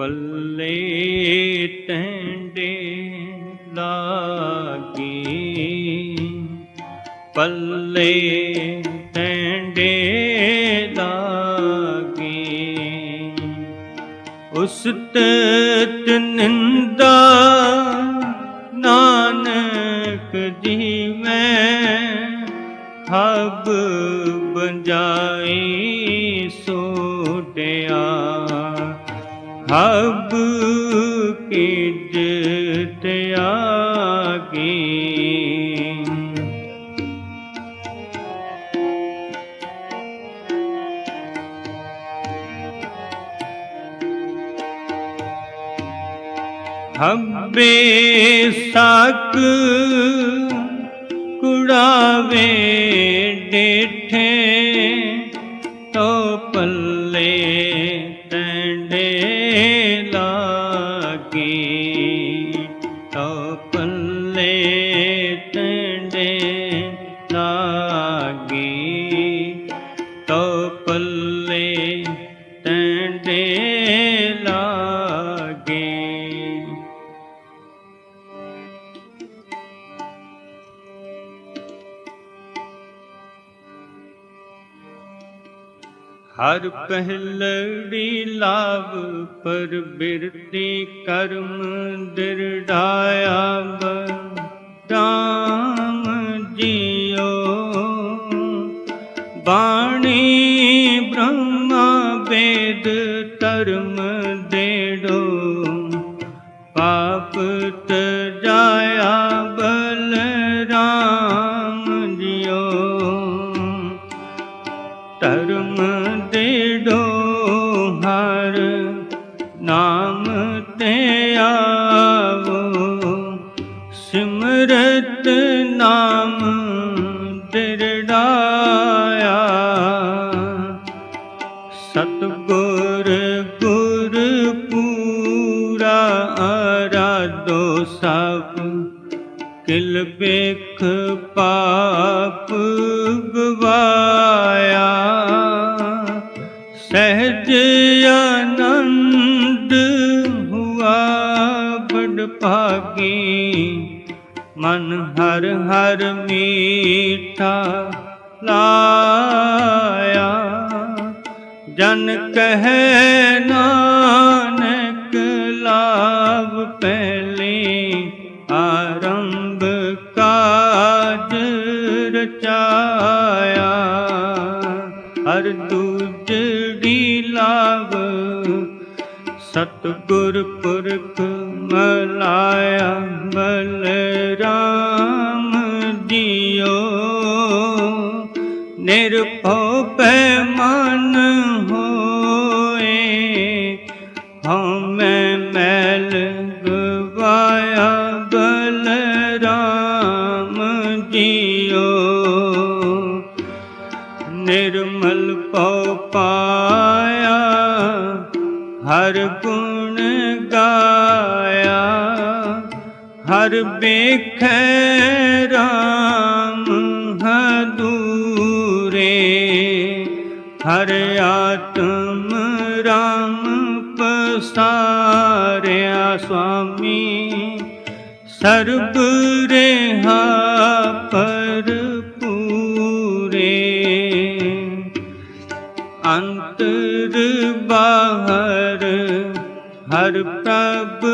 ਪੱਲੇ ਟੈਂਡੇ ਲਾਗੀ। ਪੱਲੇ ਟੈਂਡੇ ਲਾਗੀ। ਉਸਤਤ ਨਿੰਦਾ ਨਾਨਕ ਜੀ ਮੈਂ ਹਬ ਬੰਜਾਈ ਹਬ ਕਿਜਤ ਆਗੀ ਹੱਬੇ ਸਕ ਕੁੜਾਵੇ ਡੇਠੇ ਟੰਡੇ ਲਾਗੀ ਤੋ ਪੱਲੇ ਟੰਡੇ ਲਾਗੇ। ਹਰ ਪਹਿਲੜੀ ਲਾਭ ਪਰ ਬਿਰਤੀ ਕਰਮ ਦਿਰੜਾਇਆ ਰਾਮ ਜੀਓ। ਬਾਣੀ ਬ੍ਰਹਮਾ ਵੇਦ ਧਰਮ ਦੇੜੋ। ਪਾਪ ਤਜਾਇਆ ਬਲ ਸਭ ਕਿਲ ਬੇਖ ਪਾਪ ਗਵਾਇਆ। ਸਹਿਜ ਆਨੰਦ ਹੁਆ ਬੜ ਭਾਗੀ। ਮਨ ਹਰ ਹਰ ਮੀਠਾ ਲਾਇਆ। ਜਨ ਕਹੇ ਨਾਨਕ ਲਾਭ ਪਹਿਲੇ ਦੂਜੜੀ ਲਾਭ ਸਤਗੁਰ ਪੁਰਖ ਮਲਾਇਆ ਬਲ ਰਾਮ ਜੀਓ ਨਿਰਭਉ ਪੈ ਮਨ ਹੋਏ, ਹਉਮੈ ਮੈਲ ਗਵਾਇਆ ਬਲ ਰਾਮ ਹਰ ਗੁਣ ਗਾਇਆ, ਹਰ ਵੇਖੈ ਰਾਮ ਹਦੂਰੇ, ਹਰ ਆਤਮ ਰਾਮ ਪਸਾਰਿਆ ਸੁਆਮੀ, ਸਰਬ ਰਹਾ ਪਰ ਪੂਰੇ। ਅੰਤਰ ਬਾਹਰ ਹਰ ਪ੍ਰਭ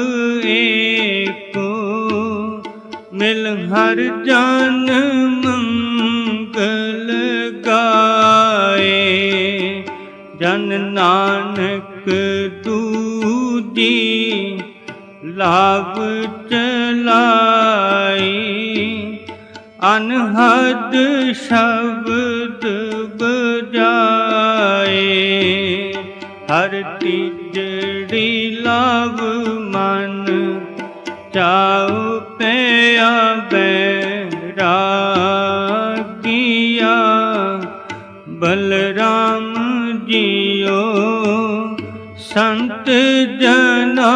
ਏਕੋ, ਮਿਲ ਹਰ ਜਨ ਮੰਗਲ ਗਾਏ। ਜਨ ਨਾਨਕ ਦੂਜੀ ਲਾਭ ਚਲਾਈ। ਅਨਹਦ ਸ਼ਬਦ ਬਜਾਏ ਹਰ ਤੀਜੜੀ ਸੰਤ ਜਨਾ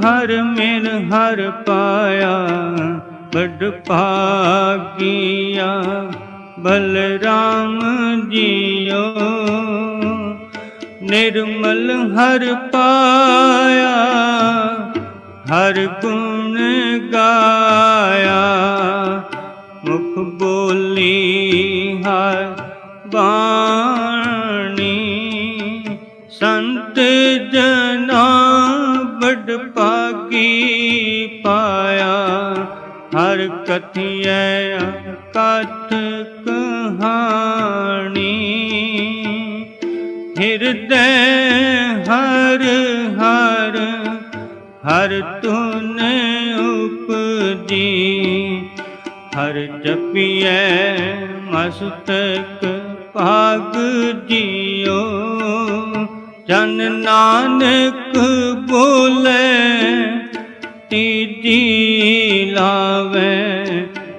ਹਰ ਮਿਲ ਹਰ ਪਾਇਆ ਬੜ ਭਾਗੀਆ ਬਲਰਾਮ ਜੀਓ। ਨਿਰਮਲ ਹਰ ਪਾਇਆ, ਹਰ ਗੁਣ ਗਾਇਆ। ਮੁਖ ਬੋਲੀ ਹਰ ਬਾਣੀ, ਸੰਤ ਜਨਾ ਬੜ ਪਾਗੀ ਪਾਇਆ। ਹਰ ਕਥਿਐ ਕਥ ਕਹਾਣੀ। ਹਿਰਦੈ ਹਰ ਹਰ ਹਰ ਤੁਨ ਉਪਜੀ। ਹਰ ਜਪੀਐ ਮਸਤਕ ਭਾਗ ਜੀ। ਜਨ ਨਾਨਕ ਬੋਲੇ, ਤੀਜੀ ਲਾਵੇ,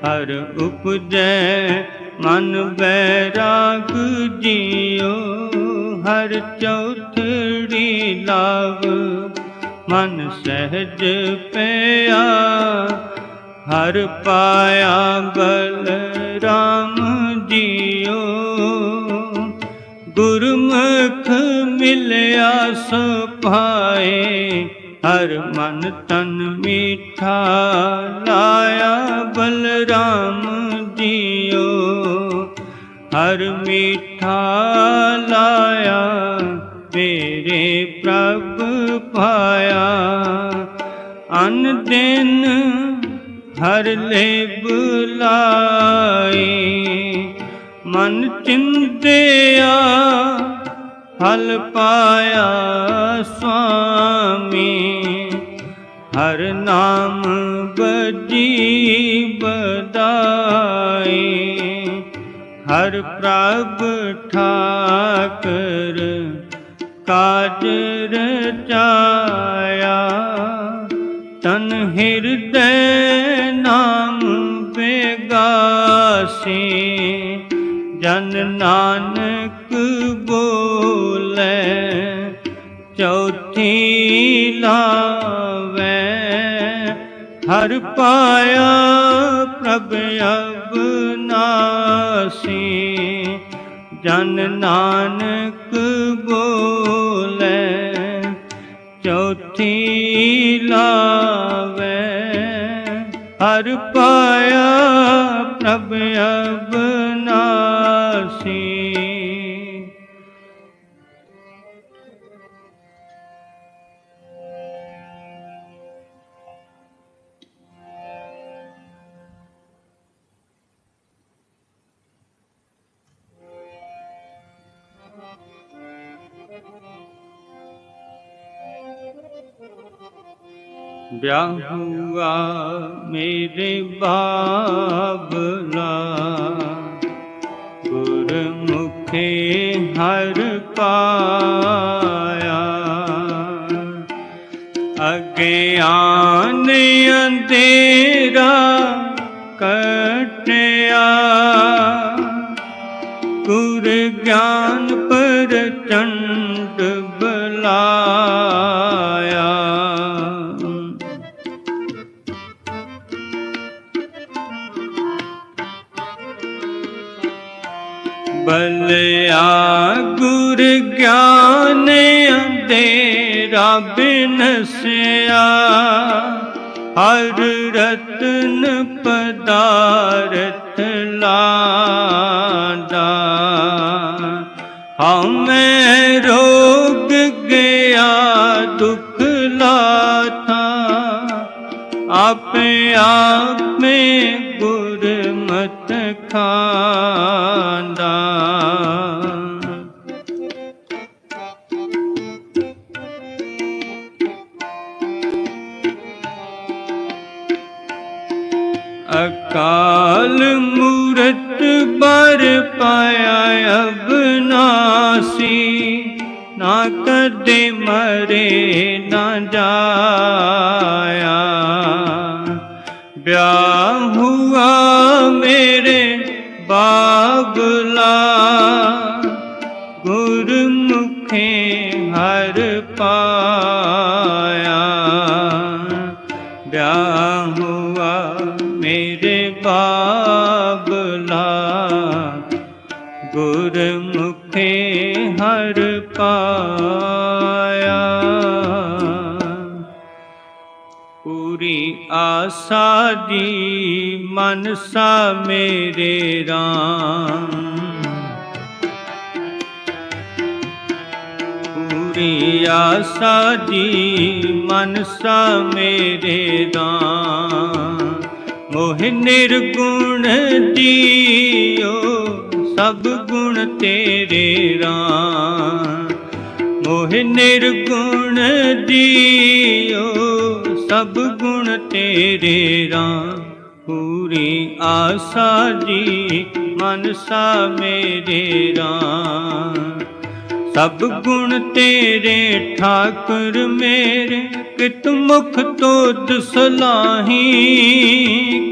ਹਰ ਉਪਜੈ, ਮਨ ਬੈਰਾਗ ਜਿਉ, ਹਰ ਚੌਥੜੀ ਲਾਵ, ਮਨ ਸਹਿਜ ਪਿਆ, ਹਰ ਪਾਇਆ ਬਲ ਰਾਮ ਜੀਓ ਗੁਰਮੁਖ ਮਿਲਿਆ ਸੁਭਾਏ, ਹਰ ਮਨ ਤਨ ਮੀਠਾ ਲਾਇਆ ਬਲਰਾਮ ਜੀਓ। ਹਰ ਮੀਠਾ ਲਾਇਆ ਮੇਰੇ ਪ੍ਰਭ ਪਾਇਆ। ਅਨ ਦਿਨ ਹਰ ਲੈ ਬੁਲਾਏ ਮਨ ਚਿੰਤਿਆ ਫਲ ਪਾਇਆ ਸੁਆਮੀ। ਹਰ ਨਾਮ ਬਜੀ ਬਦਾਈ। ਹਰ ਪ੍ਰਭ ਠਾਕਰ ਕਾਜ ਰਚਾਇਆ। ਤਨ ਹਿਰਦੈ ਨਾਮ ਬੇਗਾਸੀ। ਜਨ ਨਾਨਕ ਚੌਥੀ ਲਾਵੇ ਹਰ ਪਾਇਆ ਪ੍ਰਭ ਅਬਨਾਸੀ ਜਨ ਨਾਨਕ ਬੋਲੇ, ਚੌਥੀ ਲਾਵੇ। ਹਰ ਪਾਇਆ ਪ੍ਰਭ ਅਬਨਾਸੀ ਵਿਆਹ ਮੇਰੇ ਬਾਬਲਾ। ਗੁਰਮੁਖੇ ਹਰ ਪਾਇਆ। ਅਗਿਆਨ ਅੰਧੇਰਾ ਬਲਿਆ ਗੁਰ ਗਿਆਨ ਅੰਧੇਰਾ ਬਿਨਸਿਆ ਹਰ ਰਤਨ ਪਦਾਰਥ ਲਾਦਾ ਹਮੇ ਰੋਗ ਗਿਆ ਦੁਖ ਲਾਥਾ ਆਪੇ ਆਪੇ ਗੁਰਮਤ ਅਕਾਲ ਮੂਰਤ ਬਰ ਪਾਇਆ ਅਬਨਾਸੀ। ਨਾ ਕਦੇ ਮਰੇ ਨਾ ਜਾਇਆ। ਵਿਆਹ ਹੁਆ ਮੇਰੇ ਬਾਬਲਾ ਪੂਰੀ ਆਸਾ ਦੀ ਮਨਸਾ ਮੇਰੇ ਰਾਮ। ਪੂਰੀ ਆਸਾ ਦੀ ਮਨਸਾ ਮੇਰੇ ਰਾਮ। ਮੋਹ ਨਿਰਗੁਣ ਜੀਓ, ਸਭ ਗੁਣ ਤੇਰੇ ਰਾਮ। ਮੋਹ ਨਿਰਗੁਣ ਜੀਓ ਸਭ ਗੁਣ ਤੇਰੇ ਰਾਮ। ਪੂਰੀ ਆਸਾ ਜੀ, ਮਨਸਾ ਮੇਰੇ ਰਾਮ। ਸਭ ਗੁਣ ਤੇਰੇ ਠਾਕੁਰ ਮੇਰੇ, ਕਿਤ ਮੁਖ ਤੋਦ ਸਲਾਹੀ।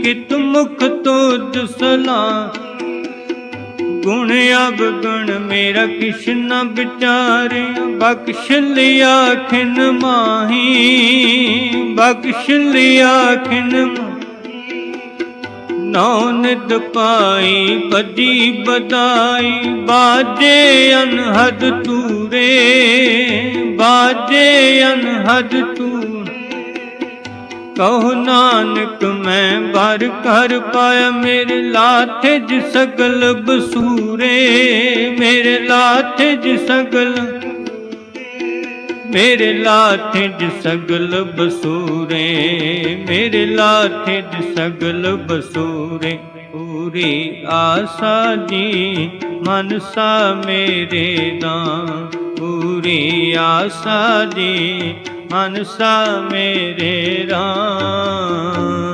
ਕਿਤ ਮੁਖ ਤੋਦ ਸਲਾਹ। ਗੁਣ ਅਬ ਗੁਣ ਮੇਰਾ ਕਿਛ ਨ ਵਿਚਾਰੇ ਬਖਸ਼ ਲਿਆ ਖਿਨ ਮਾਹੀ ਬਖਸ਼ ਲਿਆ ਖਿਨ ਨੌ ਨਿਤ ਪਾਈ ਬਦੀ ਬਦਾਈ ਬਾਜੇ ਅਨਹਦ ਤੂਰੇ ਬਾਜੇ ਅਨਹਦ ਤੂਰ ਕਹੋ ਨਾਨਕ, ਮੈਂ ਬਰ ਕਰ ਪਾਇਆ ਮੇਰੇ ਲਾਥੇ ਜ ਸਗਲ ਬਸੂਰੇ, ਮੇਰੇ ਲਾਥੇ ਜ ਸਗਲ, ਮੇਰੇ ਲਾਥੇ ਜ ਸਗਲ ਬਸੂਰੇ, ਮੇਰੇ ਲਾਥੇ ਜ ਸਗਲ ਬਸੂਰੇ, ਪੂਰੀ ਆਸਾ ਜੀ ਮਨਸਾ ਮੇਰੇ ਦਾ ਪੂਰੀ ਆਸਾ ਜੀ ਮਨਸਾ ਮੇਰੇ ਰਾਮ।